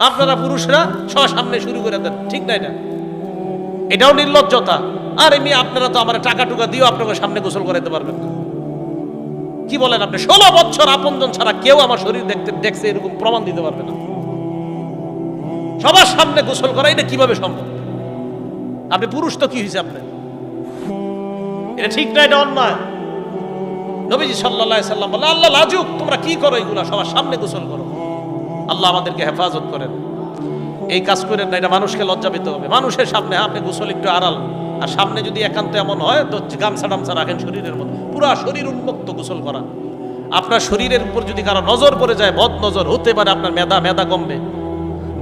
আপনারা পুরুষরা সবার সামনে শুরু করে দেন, ঠিক না? এটা এটাও নির্লজ্জতা। আর এমনি আপনারা তো আমার টাকা টুকা দিয়েও আপনাকে সামনে গোসল করাইতে পারবেন না। কি বলেন আপনি? ষোলো বছর আপনজন ছাড়া কেউ আমার শরীর দেখতে, দেখছে এরকম প্রমাণ দিতে পারবে না। সবার সামনে গোসল করা এটা কীভাবে সম্ভব? আপনি পুরুষ তো কি হয়েছে আপনি এটা ঠিক না এটা অন্যায়? নবীজি আলাইহি সাল্লাম বলে আল্লাহ লাজুক, তোমরা কি করো এগুলা? সবার সামনে গোসল করো। আল্লাহ আমাদেরকে হেফাজত করেন। এই কাজ করেন না, এটা মানুষকে লজ্জা পেতে হবে। মানুষের সামনে আপনি গোসল একটু আড়াল। আর সামনে যদি একান্ত এমন হয়, তো গামছা টামছা রাখেন শরীরের মধ্যে। পুরা শরীর উন্মুক্ত গোসল করা। আপনার শরীরের উপর যদি কারও নজর পড়ে যায়, বদ নজর হতে পারে আপনার মেধা মেধা কমবে।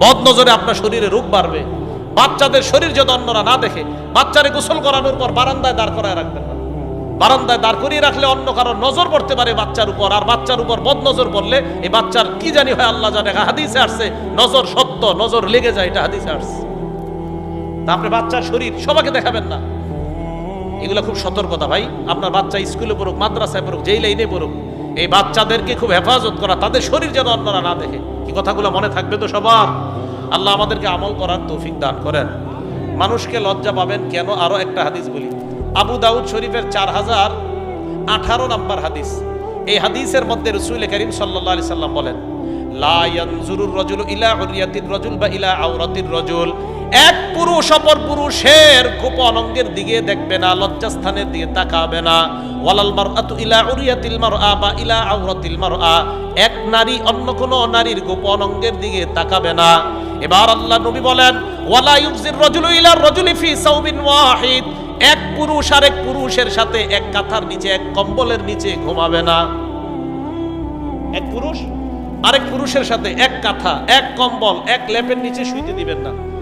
বদ নজরে আপনার শরীরে রোগ বাড়বে। বাচ্চাদের শরীর যদি অন্যরা না দেখে, বাচ্চারে গোসল করানোর পর বারান্দায় দাঁড় করায় রাখবেন না। বারান্দায় দাঁড় করিয়ে রাখলে অন্য কারও নজর পড়তে পারে বাচ্চার উপর, আর বাচ্চার উপর বদ নজর পড়লে এই বাচ্চার কি জানি হয় আল্লাহ জানে। হাদিসে আসছে, নজর সত্য, নজর লেগে যায়, এটা হাদিসে আসছে। তা আপনি বাচ্চার শরীর সবাইকে দেখাবেন না। এগুলো খুব সতর্কতা ভাই। আপনার বাচ্চা স্কুলে পড়ুক, মাদ্রাসায় পড়ুক যেই লাইনে পড়ুক, এই বাচ্চাদেরকে খুব হেফাজত করা, তাদের শরীর যেন অন্যরা না দেখে। কি কথাগুলো মনে থাকবে তো সবার? আল্লাহ আমাদেরকে আমল করার তৌফিক দান করেন। মানুষকে লজ্জা পাবেন কেন? আরও একটা হাদিস বলি। আবু দাউদ শরীফের চার হাজার আঠারো নাম্বার হাদিস। এই হাদিসের মধ্যে রসুল করিম সাল্লাহ আলি সাল্লাম বলেন রজুল ইলা রজুল বা ইলা আওরাতির রজুল। এক পুরুষ অপর পুরুষের গোপন অঙ্গের দিকে দেখবে না, লজ্জাস্থানের দিকে তাকাবে না। ওয়ালাল মারআতু ইলা উরিয়াতিল মারআ বা ইলা আওরাতিল মারআ। এক নারী অন্য কোন নারীর গোপন অঙ্গের দিকে তাকাবে না। এবার আল্লাহ নবী বলেন, ওয়ালা ইউজির রজুলু ইলা রজুলি ফি সাউবিন ওয়াহিদ। এক পুরুষ আর এক পুরুষের সাথে এক কাঁথার নিচে, এক কম্বলের নিচে ঘুমাবে না। এক পুরুষ, আরেক পুরুষের সাথে এক কাঁথা, এক কম্বল, এক লেপের নিচে শুইতে দিবেন না।